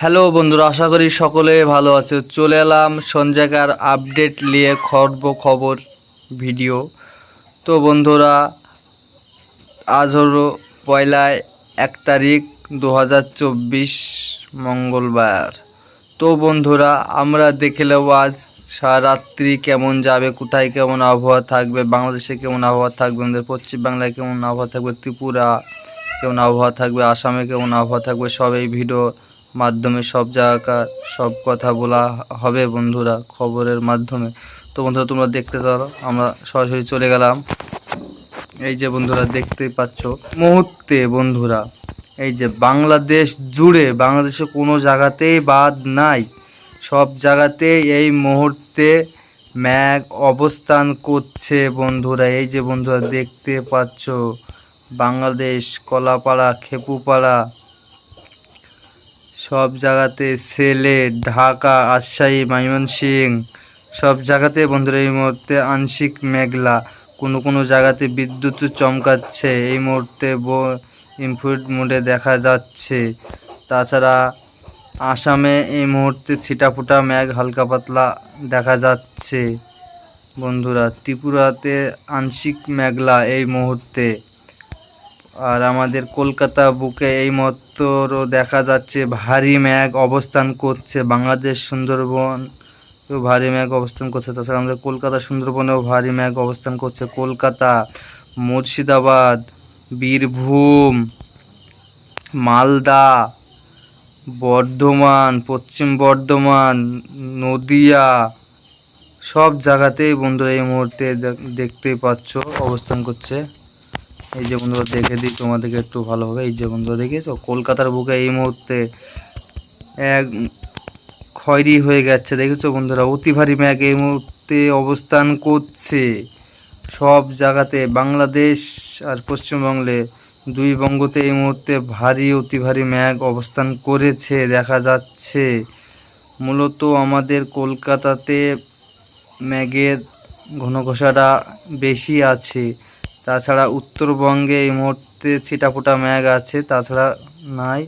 Hello বন্ধুরা, আশা করি সকলে ভালো আছে। চলে এলাম সঞ্জয়কার আপডেট নিয়ে খর্ব খবর ভিডিও। তো বন্ধুরা, আজ হলো পয়লায় এক তারিখ দু হাজার চব্বিশ মঙ্গলবার। তো বন্ধুরা, আমরা দেখে নেব আজ সারাত্রি কেমন যাবে, কোথায় কেমন আবহাওয়া থাকবে, বাংলাদেশে কেমন আবহাওয়া থাকবে, আমাদের পশ্চিম বাংলায় কেমন আবহাওয়া থাকবে, ত্রিপুরা কেমন আবহাওয়া থাকবে, আসামে কেমন আবহাওয়া থাকবে, সব এই ভিডিও মাধ্যমে সব জায়গা, সব কথা বলা হবে বন্ধুরা খবরের মাধ্যমে। তো বন্ধুরা, তোমরা দেখতে চলো আমরা সরাসরি চলে গেলাম। এই যে বন্ধুরা, দেখতেই পাচ্ছ মুহূর্তে বন্ধুরা, এই যে বাংলাদেশ জুড়ে, বাংলাদেশে কোনো জায়গাতেই বাদ নাই। সব জায়গাতেই এই মুহূর্তে ম্যাগ অবস্থান করছে বন্ধুরা। এই যে বন্ধুরা, দেখতে পাচ্ছ, বাংলাদেশ, কলাপাড়া, খেপুপাড়া সব জায়গাতে সিলেট ঢাকা রাজশাহী ময়মনসিং, সব জায়গাতে বন্ধুরা, এই মুহূর্তে আংশিক মেঘলা। কোনো কোনো জায়গাতে বিদ্যুৎ চমকাচ্ছে। এই মুহূর্তে ইনফ্লুড মোডে দেখা যাচ্ছে। তাছাড়া আসামে এই মুহূর্তে ছিটাফোটা ম্যাঘ হালকা পাতলা দেখা যাচ্ছে। বন্ধুরা, ত্রিপুরাতে আংশিক মেঘলা এই মুহূর্তে। আর আমাদের কলকাতা বুকে এই মাত্র দেখা যাচ্ছে ভারী মেঘ অবস্থান করছে। বাংলাদেশ সুন্দরবন ভারী মেঘ অবস্থান করছে। তাছাড়া আমাদের কলকাতা সুন্দরবনেও ভারী মেঘ অবস্থান করছে। কলকাতা, মুর্শিদাবাদ, বীরভূম, মালদা, বর্ধমান, পশ্চিম বর্ধমান, নদিয়া, সব জায়গাতেই বন্ধুরা এই মুহূর্তে দেখ- দেখতেই পাচ্ছ অবস্থান করছে। এই যে বন্ধুরা, দেখে দিই তোমাদেরকে একটু ভালোভাবে এই যে বন্ধুরা দেখেছ কলকাতার বুকে এই মুহূর্তে এক খয়রি হয়ে গেছে। দেখেছ বন্ধুরা? অতি ভারী ম্যাগ এই মুহূর্তে অবস্থান করছে। সব জায়গাতে বাংলাদেশ আর পশ্চিমবঙ্গে দুই বঙ্গতে এই মুহূর্তে ভারী, অতি ভারী ম্যাগ অবস্থান করেছে, দেখা যাচ্ছে। মূলত আমাদের কলকাতাতে ম্যাগের ঘনঘষাটা বেশি আছে। তাছাড়া উত্তরবঙ্গে এই মুহূর্তে ছিটাফোটা ম্যাগ আছে, তাছাড়া নাই।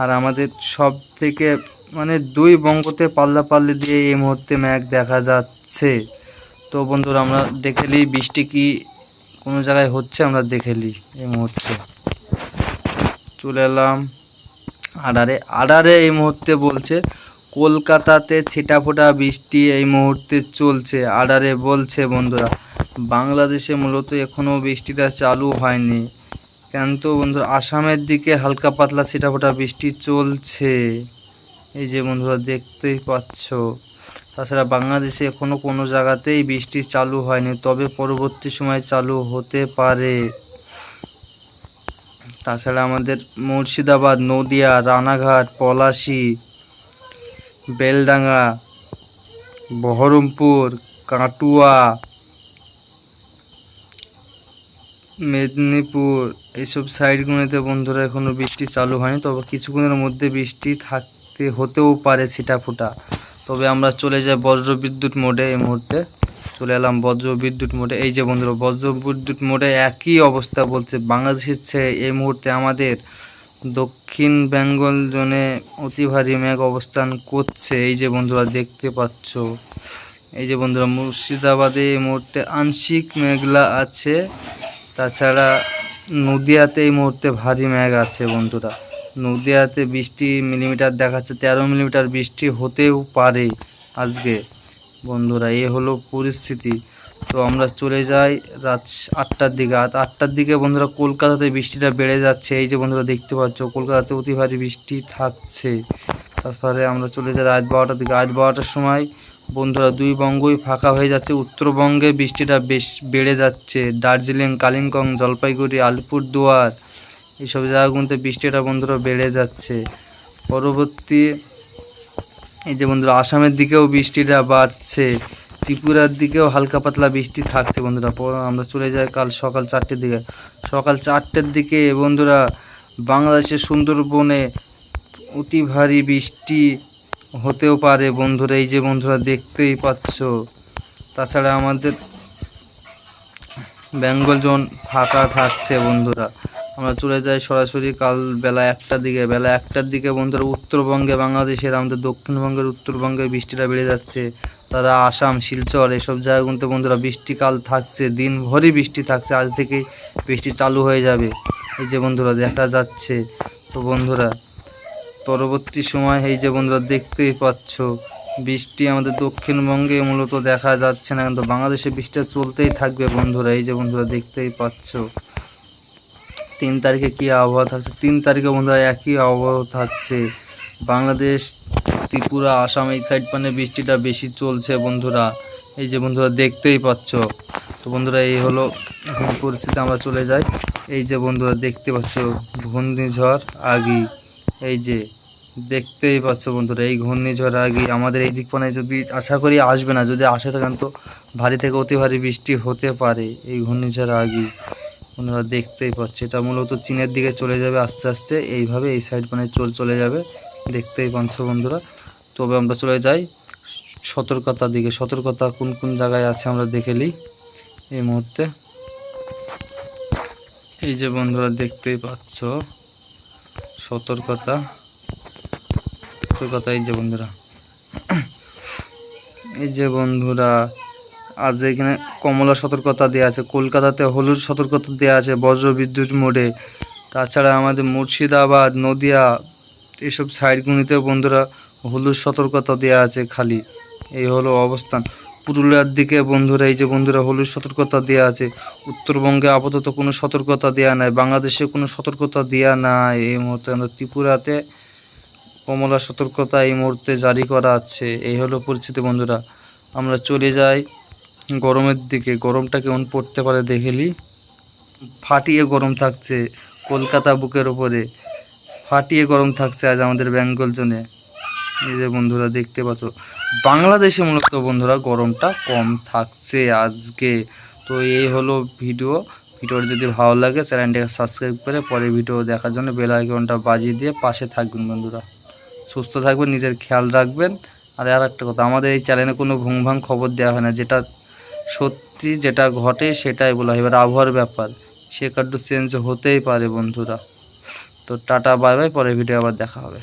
আর আমাদের সব থেকে মানে দুই বঙ্গতে পাল্লা পাল্লি দিয়ে এই মুহূর্তে ম্যাগ দেখা যাচ্ছে। তো বন্ধুরা, আমরা দেখে নিই বৃষ্টি কি কোনো জায়গায় হচ্ছে, আমরা দেখে নিই এই মুহূর্তে। চলে এলাম আডারে। আডারে এই মুহূর্তে বলছে, কলকাতাতে ছিটাফোটা বৃষ্টি এই মুহূর্তে চলছে। আডারে বলছে বন্ধুরা বাংলাদেশে মূলত এখনও বৃষ্টিটা চালু হয়নি। কিন্তু বন্ধুরা আসামের দিকে হালকা পাতলা ছিটাফোটা বৃষ্টি চলছে। এই যে বন্ধুরা, দেখতেই পাচ্ছ। তাছাড়া বাংলাদেশে এখনও কোনো জায়গাতেই বৃষ্টি চালু হয়নি, তবে পরবর্তী সময় চালু হতে পারে। তাছাড়া আমাদের মুর্শিদাবাদ, নদিয়া, রানাঘাট, পলাশি, বেলডাঙ্গা, বহরমপুর, কাটুয়া মেদিনীপুর, এইসব সাইডগুলোতে বন্ধুরা এখনও বৃষ্টি চালু হয়নি, তবে কিছুক্ষণের মধ্যে বৃষ্টি থাকতে হতেও পারে ছিটাফোটা। তবে আমরা চলে যাই বজ্র বিদ্যুৎ মোডে এই মুহূর্তে। চলে এলাম বজ্র বিদ্যুৎ মোডে। এই যে বন্ধুরা বজ্র বিদ্যুৎ মোডে একই অবস্থা বলছে বাংলাদেশের চেয়ে এই মুহূর্তে আমাদের দক্ষিণ বেঙ্গল জোনে অতি ভারী মেঘ অবস্থান করছে। এই যে বন্ধুরা, দেখতে পাচ্ছ। এই যে বন্ধুরা, মুর্শিদাবাদে এই মুহূর্তে আংশিক মেঘলা আছে। তাছাড়া নদিয়াতে এই মুহূর্তে ভারী মেঘ আছে বন্ধুরা। নদিয়াতে বৃষ্টি মিলিমিটার দেখাচ্ছে, তেরো মিলিমিটার বৃষ্টি হতেও পারে আজকে। বন্ধুরা, এ হলো পরিস্থিতি। তো আমরা চলে যাই রাত আটটার দিকে। আটটার দিকে বন্ধুরা, কলকাতাতে বৃষ্টিটা বেড়ে যাচ্ছে। এই যে বন্ধুরা, দেখতে পাচ্ছ, কলকাতাতে অতি ভারী বৃষ্টি থাকছে। তারপরে আমরা চলে যাই রাত বারোটার দিকে। রাত বারোটার সময় বন্ধুরা, দুই বঙ্গই ফাঁকা হয়ে যাচ্ছে। উত্তরবঙ্গে বৃষ্টিটা বেশ বেড়ে যাচ্ছে। দার্জিলিং, কালিম্পং, জলপাইগুড়ি, আলিপুরদুয়ার, এইসব জায়গাগুলোতে বৃষ্টিটা বন্ধুরা বেড়ে যাচ্ছে। পরবর্তী এই যে বন্ধুরা, আসামের দিকেও বৃষ্টিটা বাড়ছে। ত্রিপুরার দিকেও হালকা পাতলা বৃষ্টি থাকছে বন্ধুরা। আমরা চলে যাই কাল সকাল চারটের দিকে। সকাল চারটের দিকে বন্ধুরা, বাংলাদেশের সুন্দরবনে অতি ভারী বৃষ্টি হতেও পারে বন্ধুরা, এই যে বন্ধুরা দেখতেই পাচ্ছ। তাছাড়া আমাদের বেঙ্গল জোন ফাঁকা থাকছে বন্ধুরা। আমরা চলে যাই সরাসরি কাল বেলা একটার দিকে। বেলা একটার দিকে বন্ধুরা উত্তরবঙ্গে বাংলাদেশের, আমাদের দক্ষিণবঙ্গের, উত্তরবঙ্গে বৃষ্টিটা বেড়ে যাচ্ছে। তারা আসাম, শিলচর, এসব জায়গাগুলোতে বন্ধুরা বৃষ্টি কাল থাকছে দিনভরই বৃষ্টি থাকছে। আজ থেকেই বৃষ্টি চালু হয়ে যাবে। এই যে বন্ধুরা, দেখা যাচ্ছে। তো বন্ধুরা পরবর্তী সময়, এই যে বন্ধুরা দেখতেই পাচ্ছ, বৃষ্টি আমাদের দক্ষিণবঙ্গে মূলত দেখা যাচ্ছে না, কিন্তু বাংলাদেশে বৃষ্টিটা চলতেই থাকবে বন্ধুরা, এই যে বন্ধুরা দেখতেই পাচ্ছ। তিন তারিখে কি আবহাওয়া থাকছে? তিন তারিখে বন্ধুরা একই আবহাওয়া থাকছে। বাংলাদেশ, ত্রিপুরা, আসাম, এই সাইড মানে বৃষ্টিটা বেশি চলছে বন্ধুরা, এই যে বন্ধুরা দেখতেই পাচ্ছ। তো বন্ধুরা, এই হলো পরিস্থিতি, আমরা চলে যাই। এই যে বন্ধুরা দেখতে পাচ্ছ, ঘূর্ণিঝড়, আগি। এই যে, দেখতেই পাচ্ছ বন্ধুরা, এই ঘূর্ণিঝড় আগি আমাদের এই দিক পানে যদি, আশা করি আসবে না, যদি আসে থাকেন তো ভারী থেকে অতি ভারী বৃষ্টি হতে পারে এই ঘূর্ণিঝড় আগে। বন্ধুরা, দেখতেই পাচ্ছ, এটা মূলত চীনের দিকে চলে যাবে আস্তে আস্তে, এইভাবে এই সাইড মানে চল, চলে যাবে, দেখতেই পাচ্ছ বন্ধুরা। তবে আমরা চলে যাই সতর্কতার দিকে, সতর্কতা কোন কোন জায়গায় আছে আমরা দেখে নিই এই মুহূর্তে। এই যে বন্ধুরা, দেখতেই পাচ্ছ সতর্কতা। সতর্কতা, এই যে বন্ধুরা। এই যে বন্ধুরা, আজ এখানে কমলা সতর্কতা দেওয়া আছে, কলকাতাতে হলুদ সতর্কতা দেওয়া আছে বজ্র বিদ্যুৎ মোডে। তাছাড়া আমাদের মুর্শিদাবাদ, নদিয়া, এসব সাইডগুলিতেও বন্ধুরা হলুদ সতর্কতা দেওয়া আছে খালি। এই হলো অবস্থান। পুরুলিয়ার দিকে, বন্ধুরা, এই যে বন্ধুরা, হলুদ সতর্কতা দেওয়া আছে। উত্তরবঙ্গে আপাতত কোনো সতর্কতা দেওয়া নাই, বাংলাদেশে কোনো সতর্কতা দেওয়া নাই। এই মুহূর্তে ত্রিপুরাতে কমলা সতর্কতা এই মুহূর্তে জারি করা আছে। এই হলো পরিস্থিতি, বন্ধুরা। আমরা চলে যাই গরমের দিকে। গরমটা কেমন পড়তে পারে দেখেলি? ফাটিয়ে গরম থাকছে কলকাতা বুকের ওপরে ফাটিয়ে গরম থাকছে আজ আমাদের বেঙ্গল জোনে। এই যে বন্ধুরা, দেখতে পাচ্ছ। বাংলাদেশে মূলত বন্ধুরা গরমটা কম থাকছে আজকে। তো এই হলো ভিডিও। ভিডিওটা যদি ভালো লাগে, চ্যানেলটাকে সাবস্ক্রাইব করে পরে ভিডিও দেখার জন্য বেল আইকনটা বাজিয়ে দিয়ে পাশে থাকবেন বন্ধুরা। সুস্থ থাকবেন, নিজের খেয়াল রাখবেন। আর আর একটা কথা, আমাদের এই চ্যানেলে কোনো ভুং ভাং খবর দেওয়া হয় না। যেটা সত্যি যেটা ঘটে সেটাই বলা হয়। এবার আবহাওয়ার ব্যাপার, সে কার্ডু চেঞ্জ হতেই পারে বন্ধুরা। তো টাটা, বাই বাই পরে ভিডিও আবার দেখা হবে।